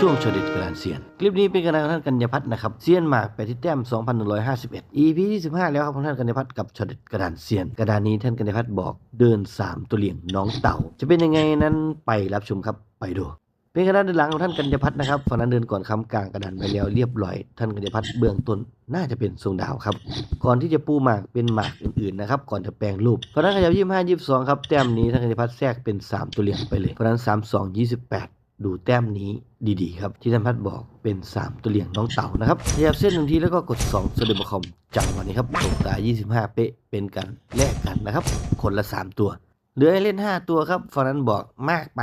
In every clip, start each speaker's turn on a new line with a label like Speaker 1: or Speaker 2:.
Speaker 1: ช่วงชดเด็ดกรานเซียน คลิปนี้เป็นการของท่านกัญญพัฒน์นะครับเซียนหมากไปที่แต้ม 2151 EP ที่15แล้วครับของท่านกัญญพัฒน์กับชดเด็ดกรานเซียน กระดานนี้ท่านกัญญพัฒน์บอกเดิน 3 ตัวเหลี่ยงน้องเต่า จะเป็นยังไงนั้นไปรับชมครับไปดูเป็นกระดานเดินหลังของท่านกัญญพัฒน์นะครับฝั่งนั้นเดินก่อนคำกลางกระดานไปแล้วเรียบร้อย ท่านกัญญพัฒน์เบื้องต้นน่าจะเป็นทรงดาวครับ ก่อนที่จะปูหมากเป็นหมากอื่นๆนะครับก่อนจะแปลงรูปเพราะนั้นขยับยี่ห้ายี่สิบสองครับแต้มนี้ท่านกัญญพัฒน์แทรกเป็น3ตัวเลี่ยงไปเลยเพราะฉะนั้นสามสองยี่สิบแปด ดูแต้มนี้ดีๆ ครับที่ท่านพัดบอกเป็น 3 ตัวเหลี่ยงน้องเต่านะครับขยับเส้นหนึ่งทีแล้วก็กด2สเดบคอมจังวันนี้ครับตกตา 25 เป๊ะเป็นการแลกกันนะครับ คนละ 3 ตัวเหลือให้เล่น 5 ตัวครับฝั่งนั้นบอกมากไป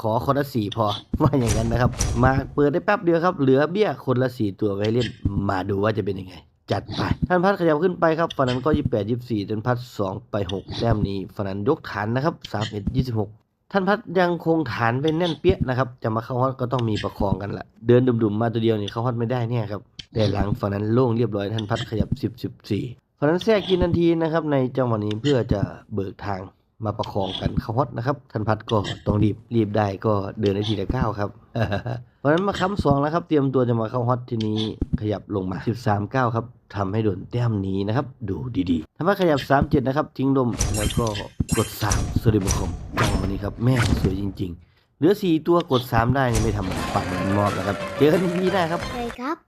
Speaker 1: ขอคนละสี่พอว่าอย่างนั้นนะครับ มาเปิดได้แป๊บเดียวครับ เหลือเบี้ยคนละสี่ตัวไว้เล่นมาดูว่าจะเป็นยังไงจัดไปท่านพัดขยับขึ้นไปครับฝั่งนั้นก็ 28 24ท่านพัด 2 ไป 6 แต้มนี้ฝั่งนั้นยกฐานนะครับ 31 26 ท่านพัดยังคงฐานเป็นแน่นเปี้ยนะครับ จะมาเข้าฮอตก็ต้องมีประคองกันละเดินดุ่มๆมาตัวเดียวนี่เข้าฮอตไม่ได้เนี่ยครับแต่หลังฝั่งนั้นโล่งเรียบร้อยท่านพัดขยับสิบสิบสี่ฝั่งนั้นแทรกกินทันทีนะครับในจังหวะนี้เพื่อจะเบิกทาง มาประคองกันเขาฮอตนะครับท่านพัดก็ต้องรีบรีบได้ก็เดินได้ทีละก้าวครับเพราะนั้นมาค้ำสองแล้วครับ เตรียมตัวจะมาเข้าฮอตทีนี้ขยับลงมา 13ก้าวครับทำให้โดนแต้มนี้นะครับ ดูดีๆถ้ามาขยับ 37 นะครับ ทิ้งลมแล้วก็กด3สวัสดีบุคคมจังวันนี้ครับ แม่สวยจริง ๆ เหลือ 4 ตัวกด 3 ได้ไม่ทำปังเหมือนมอบแล้วครับ เจอกันทีหน้าครับ
Speaker 2: เลยครับ